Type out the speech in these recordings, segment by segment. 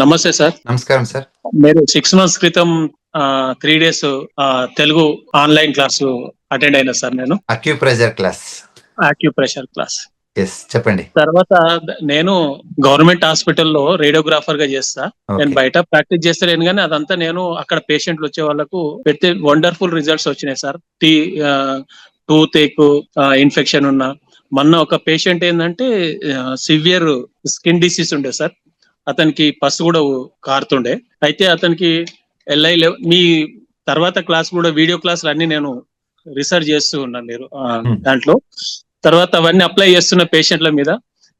నమస్తే సార్. నమస్కారం సార్. మీరు సిక్స్ మంత్స్ క్రితం three days Telugu online class attend అయినా సార్ నేను. Acupressure class. Acupressure class. చెప్పండి. తర్వాత నేను గవర్నమెంట్ హాస్పిటల్లో రేడియోగ్రాఫర్గా చేస్తా నేను. బయట ప్రాక్టీస్ చేస్తలేను కానీ అదంతా నేను అక్కడ పేషెంట్లు వచ్చే వాళ్ళకు పెడితే వండర్ఫుల్ రిజల్ట్స్ వచ్చినాయి సార్. టీ టూత్ ఏక్ ఇన్ఫెక్షన్ ఉన్న. మొన్న ఒక పేషెంట్ ఏంటంటే సివియర్ స్కిన్ డిసీజ్ ఉండే సార్. అతనికి పసు కూడా కారుతుండే. అయితే అతనికి ఎల్ఐ మీ తర్వాత క్లాస్ కూడా వీడియో క్లాసులు అన్ని నేను రీసెర్చ్ చేస్తూ ఉన్నాను మీరు. దాంట్లో. తర్వాత అవన్నీ అప్లై చేస్తున్న పేషెంట్ల మీద.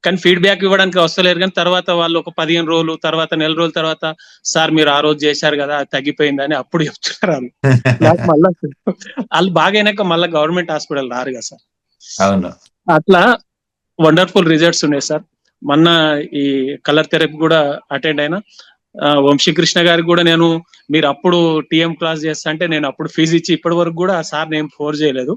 కానీ ఫీడ్బ్యాక్ ఇవ్వడానికి వస్తలేరు కానీ తర్వాత వాళ్ళు ఒక పదిహేను రోజులు తర్వాత నెల రోజుల తర్వాత సార్ మీరు ఆ రోజు చేశారు కదా అది తగ్గిపోయిందని అప్పుడు చెప్తున్నారు వాళ్ళు. నాకు మళ్ళా వాళ్ళు బాగైనాక మళ్ళీ గవర్నమెంట్ హాస్పిటల్ రారు కదా సార్. అవును. అట్లా వండర్ఫుల్ రిజల్ట్స్ ఉన్నాయి సార్. మొన్న ఈ కలర్ థెరపీ కూడా అటెండ్ అయినా. వంశీకృష్ణ గారికి కూడా నేను మీరు అప్పుడు టీఎం క్లాస్ చేస్తా అంటే నేను అప్పుడు ఫీజు ఇచ్చి ఇప్పటి వరకు కూడా ఆ సార్ నేను ఫోర్ చేయలేదు.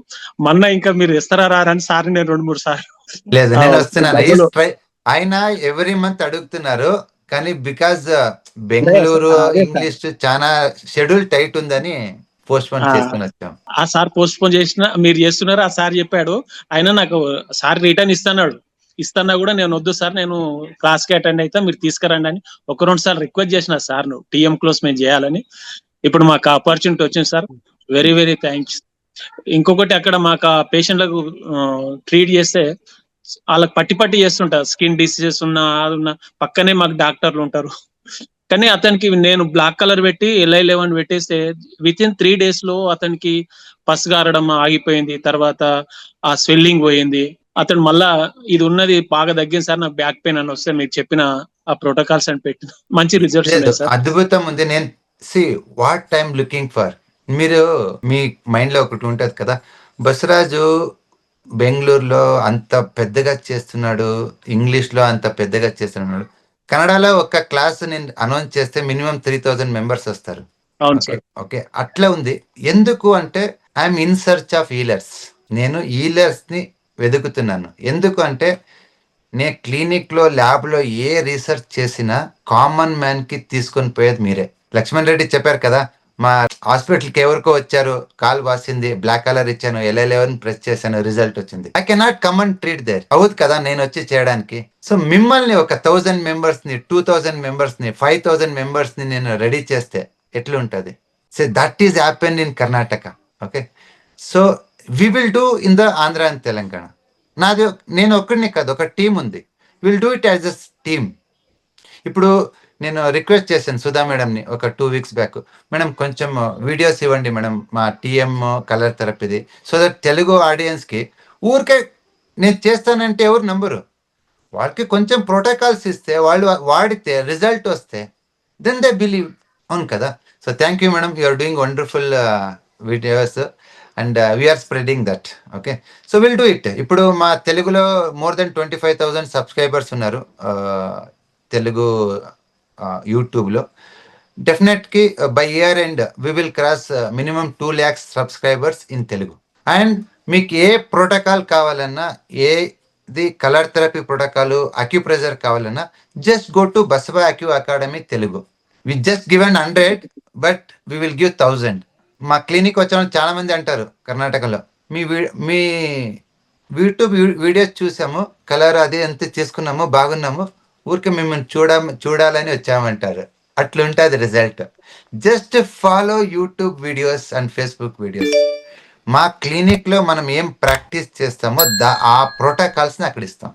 మొన్న ఇంకా మీరు ఇస్తారా రారా అని సార్ నేను రెండు మూడు సార్లు. లేదు నేను వస్తున్నాను ఆయన ఎవ్రీ మంత్ అడుగుతున్నారు కానీ బికాజ్ బెంగళూరు అదే సార్. ఇంగ్లీష్ చాలా షెడ్యూల్ టైట్ ఉందని పోస్ట్ పోన్. చేసుకుని వచ్చాం. ఆ సార్ పోస్ట్ పోన్ చేసిన మీరు చేస్తున్నారు ఆ సార్ చెప్పాడు. ఆయన నాకు సార్ రిటర్న్ ఇస్తున్నాడు. ఇస్తున్నా కూడా నేను వద్దు సార్ నేను క్లాస్కి అటెండ్ అయితే మీరు తీసుకురండి అని ఒక రెండు సార్లు రిక్వెస్ట్ చేసిన సార్ను టీఎం క్లోజ్ మేము చేయాలని. ఇప్పుడు మాకు ఆపర్చునిటీ వచ్చింది సార్. వెరీ వెరీ థ్యాంక్స్ ఇంకొకటి అక్కడ మాకు ఆ పేషెంట్లకు ట్రీట్ చేస్తే వాళ్ళకి పట్టి పట్టి చేస్తుంటారు. స్కిన్ డిసీజెస్ ఉన్నా అది ఉన్నా పక్కనే మాకు డాక్టర్లు ఉంటారు. కానీ అతనికి నేను బ్లాక్ కలర్ పెట్టి ఎల్ఐ లెవెన్ పెట్టేస్తే విత్ ఇన్ త్రీ డేస్లో అతనికి పసు గారడం ఆగిపోయింది. తర్వాత ఆ స్వెల్లింగ్ పోయింది. అతను మళ్ళా ఇది ఉన్నది బాగా తగ్గింది సార్ నాకు బ్యాక్ పెయిన్ అని వస్తే మీరు చెప్పిన ఆ ప్రోటోకాల్స్ అని పెట్టి. మంచి రిజల్ట్స్ అద్భుతం ఉంది. నేను see what time looking for మీరు మీ మైండ్లో ఒకటి ఉంటది కదా. బసరాజు బెంగళూరులో అంత పెద్దగా చేస్తున్నాడు ఇంగ్లీష్లో అంత పెద్దగా చేస్తున్నాడు. కన్నడలో ఒక క్లాస్ నేను అనౌన్స్ చేస్తే మినిమం త్రీ థౌజండ్ మెంబర్స్ వస్తారు. ఓకే అట్లా ఉంది. ఎందుకు అంటే I'm in search of healers నేను హీలర్స్ని వెతుకుతున్నాను. ఎందుకు అంటే నే క్లినిక్లో ల్యాబ్లో ఏ రీసెర్చ్ చేసినా కామన్ మ్యాన్కి తీసుకొని పోయేది మీరే. లక్ష్మణ్ రెడ్డి చెప్పారు కదా మా హాస్పిటల్కి ఎవరికో వచ్చారు కాల్ వాసింది బ్లాక్ కలర్ ఇచ్చాను ఎల్ఐ ప్రెస్ చేశాను రిజల్ట్ వచ్చింది. I cannot come and treat there. అవుతుంది కదా నేను వచ్చి చేయడానికి. సో మిమ్మల్ని ఒక థౌజండ్ మెంబర్స్ని టూ థౌజండ్ మెంబర్స్ని ఫైవ్ థౌజండ్ మెంబర్స్ని నేను రెడీ చేస్తే ఎట్లుంటది? So that is happen in Karnataka. Okay? So we will do in the Andhra and Telangana నాది నేను ఒక్కడిని కాదు ఒక టీం ఉంది. Will do it as a team ఇప్పుడు నేను రిక్వెస్ట్ చేశాను సుధా మేడంని ఒక టూ వీక్స్ బ్యాక్ మేడం కొంచెం వీడియోస్ ఇవ్వండి మేడం మా టీఎం కలర్ థెరపీది సో దట్ తెలుగు ఆడియన్స్కి ఊరికే నేను చేస్తానంటే ఎవరు నంబరు వాళ్ళకి కొంచెం ప్రోటోకాల్స్ ఇస్తే వాళ్ళు వాడితే రిజల్ట్ వస్తే దెన్ దే బిలీవ్ అవును కదా? So thank you madam you're doing wonderful videos and we're spreading that okay so will do it ఇప్పుడు మా తెలుగులో more than twenty five thousand subscribers ఉన్నారు తెలుగు యూట్యూబ్లో డెఫినెట్కి by year and we will cross minimum two lakhs subscribers in Telugu and మీకు ఏ protocol కావాలన్నా ఏది colour therapy protocol acupressure కావాలన్నా just go to Basava acu academy Telugu we just given hundred but we will give thousand మా clinic వచ్చిన చాలా మంది అంటారు కర్ణాటకలో. మీ వీ- మీ యూట్యూబ్ వీడియోస్ చూసాము కలర్ అది ఎంత తీసుకున్నాము బాగున్నాము ఊరికే మిమ్మల్ని చూడ చూడాలని వచ్చామంటారు. అట్లుంటుంది result. Just follow YouTube videos and Facebook videos. మా క్లినిక్లో మనం ఏం ప్రాక్టీస్ చేస్తామో దా ఆ ప్రోటోకాల్స్ని అక్కడ ఇస్తాం.